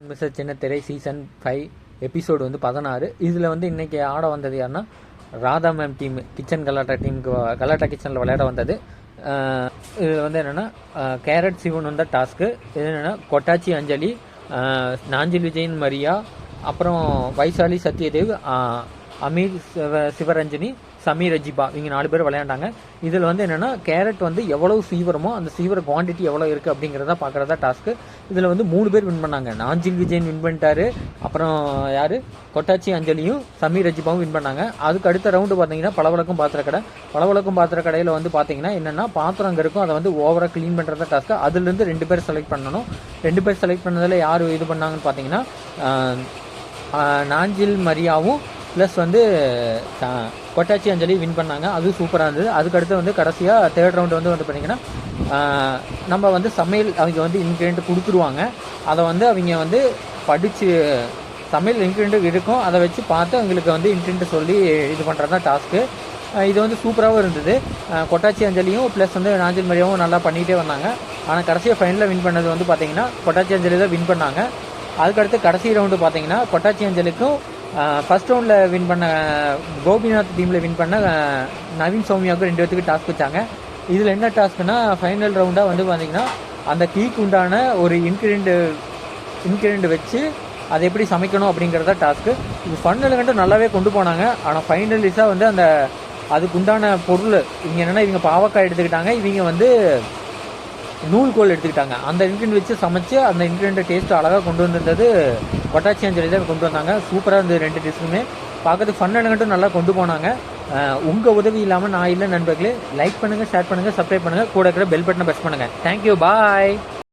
Mister சின்னத்திரை season five episode வந்து பதினாறு. இதில் வந்து இன்றைக்கி ஆட வந்தது யாருன்னா ராதா மேம் டீம் கிச்சன் கலாட்டா டீமுக்கு கலாட்டா கிச்சனில் விளையாட வந்தது. இதில் வந்து என்னென்னா கேரட் சிவன் வந்த டாஸ்க்கு இது என்னென்னா கொட்டாச்சி அஞ்சலி நாஞ்சில் விஜயன் மரியா அப்புறம் வைசாலி சத்யதேவ் அமீர் சிவ சிவரஞ்சனி சமீர் அஜிபா இவங்க நாலு பேர் விளையாண்டாங்க. இதில் வந்து என்னென்னா கேரட் வந்து எவ்வளோ சீவரமோ அந்த சீவர குவான்டிட்டி எவ்வளோ இருக்குது அப்படிங்கிறத பார்க்குறதா டாஸ்க்கு இதில் வந்து மூணு பேர் வின் பண்ணாங்க. நாஞ்சில் விஜயன் வின் பண்ணிட்டாரு. அப்புறம் யார்? கொட்டாச்சி அஞ்சலியும் சமீர் அஜிபாவும் வின் பண்ணாங்க. அதுக்கு அடுத்த ரவுண்டு பார்த்தீங்கன்னா பளவளக்கும் பாத்திர கடை பளவளக்கும் பாத்திர கடையில் வந்து பார்த்தீங்கன்னா என்னென்னா பாத்திரம் அங்கே இருக்கும். அதை வந்து ஓவராக க்ளீன் பண்ணுறதா டாஸ்க்கு அதுலேருந்து ரெண்டு பேர் செலக்ட் பண்ணணும். ரெண்டு பேர் செலக்ட் பண்ணதில் யார் இது பண்ணாங்கன்னு பார்த்தீங்கன்னா நாஞ்சில் மரியாவும் ப்ளஸ் வந்து கொட்டாச்சி அஞ்சலி வின் பண்ணாங்க. அதுவும் சூப்பராக இருந்தது. அதுக்கடுத்து வந்து கடைசியாக தேர்ட் ரவுண்டு வந்து வந்து பார்த்தீங்கன்னா நம்ம வந்து சமையல் அவங்க வந்து இன்க்ரீடியன்ட் கொடுத்துருவாங்க. அதை வந்து அவங்க வந்து படித்து சமையல் இன்க்ரீடியன்ட் இருக்கும் அதை வச்சு பார்த்து அவங்களுக்கு வந்து இன்க்ரீடியன்ட் சொல்லி இது பண்ணுறது தான் டாஸ்க்கு இது வந்து சூப்பராகவும் இருந்தது. கொட்டாச்சி அஞ்சலியும் ப்ளஸ் வந்து நாஞ்சல் மரியாவும் நல்லா பண்ணிகிட்டே வந்தாங்க. ஆனால் கடைசியாக ஃபைனலில் வின் பண்ணது வந்து பார்த்தீங்கன்னா கொட்டாச்சி அஞ்சலி தான் வின் பண்ணாங்க. அதுக்கடுத்து கடைசி ரவுண்டு பார்த்தீங்கன்னா கொட்டாச்சி அஞ்சலிக்கும் ஃபர்ஸ்ட் ரவுண்டில் வின் பண்ண கோபிநாத் டீமில் வின் பண்ண நவீன் சௌமியாவுக்கும் ரெண்டு பேர்த்துக்கு டாஸ்க் வச்சாங்க. இதில் என்ன டாஸ்க்னா ஃபைனல் ரவுண்டாக வந்து பார்த்தீங்கன்னா அந்த டீக்கு உண்டான ஒரு இன்க்ரீடியன்ட் இன்க்ரீடியன்ட் வச்சு அதை எப்படி சமைக்கணும் அப்படிங்கிறத டாஸ்க்கு இது ஃபன்னல் கண்டு நல்லாவே கொண்டு போனாங்க. ஆனால் ஃபைனலிஸாக வந்து அந்த அதுக்கு உண்டான பொருள் இவங்க என்னென்னா இவங்க பாவக்காய் எடுத்துக்கிட்டாங்க. இவங்க வந்து நூல்கோல் எடுத்துக்கிட்டாங்க. அந்த இன்க்ரீடியன்ட் வச்சு சமைச்சு அந்த இன்க்ரீடியன்ட் டேஸ்ட் அழகாக கொண்டு வந்திருந்தது. கொட்டாச்சி சொல்லி தான் கொண்டு வந்தாங்க. சூப்பராக இருந்தது ரெண்டு டிஷ்ஷுமே பார்க்கறதுக்கு ஃபன் எலகட்டும் நல்லா கொண்டு போனாங்க. உங்கள் உதவி இல்லாமல் நான் இல்லை நண்பர்களே லைக் பண்ணுங்கள் ஷேர் பண்ணுங்கள் சப்ஸ்கிரைப் பண்ணுங்கள் கூட இருக்கிற பெல் பட்டனை ப்ரெஸ் பண்ணுங்கள் தேங்க்யூ பாய்